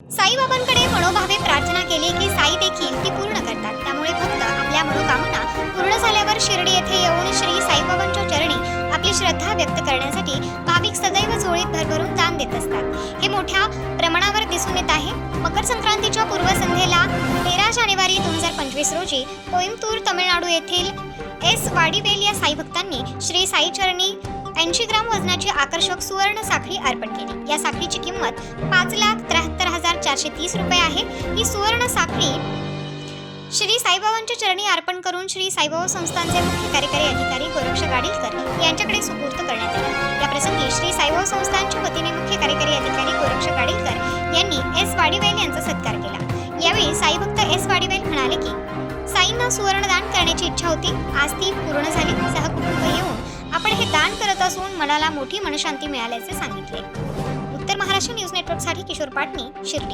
साईबाबांकडे मनोभावे प्रार्थना केली की साई देखील ती पूर्ण करतात. त्यामुळे भक्त आपल्या मनोकामना पूर्ण झाल्यावर शिर्डी येथे येऊन श्री साईबाबांच्या चरणी आपली श्रद्धा व्यक्त करण्यासाठी भाविक सदैव झोळीत भरभरून दान देत असतात. हे मोठ्या प्रमाणावर दिसून येत आहे. मकर संक्रांतीच्या पूर्वसंध्येला तेरा जानेवारी दोन हजार पंचवीस रोजी कोईमतूर तमिळनाडू येथील एस वाडीवेल या साई भक्तांनी श्री साई चरणी ऐंशी ग्राम वजनाची आकर्षक सुवर्ण साखळी अर्पण केली. या साखळीची किंमत पाच लाख त्र्याहत्तर हजार चारशे तीस रुपये आहे. ही सुवर्ण साखळी श्री साईबाबांच्या चरणी अर्पण करून श्री साईबाबा संस्थानचे मुख्य कार्यकारी अधिकारी गोरक्ष गाडीलकर यांच्याकडे सुपूर्द करण्यात आले. या प्रसंगी श्री साईबाबा संस्थानच्या वतीने मुख्य कार्यकारी अधिकारी गोरक्ष गाडीलकर यांनी एस वाडीवेल यांचा सत्कार केला. यावेळी साईभक्त एस वाडीवेल म्हणाले की साईंना सुवर्णदान करण्याची इच्छा होती. आज ती पूर्ण झाली. सहकुटुंब येऊन आपण हे दान करत असून मनाला मोठी मनशांती मिळाल्याचे सांगितले. उत्तर महाराष्ट्र न्यूज नेटवर्कसाठी किशोर पाटणी शिर्डी.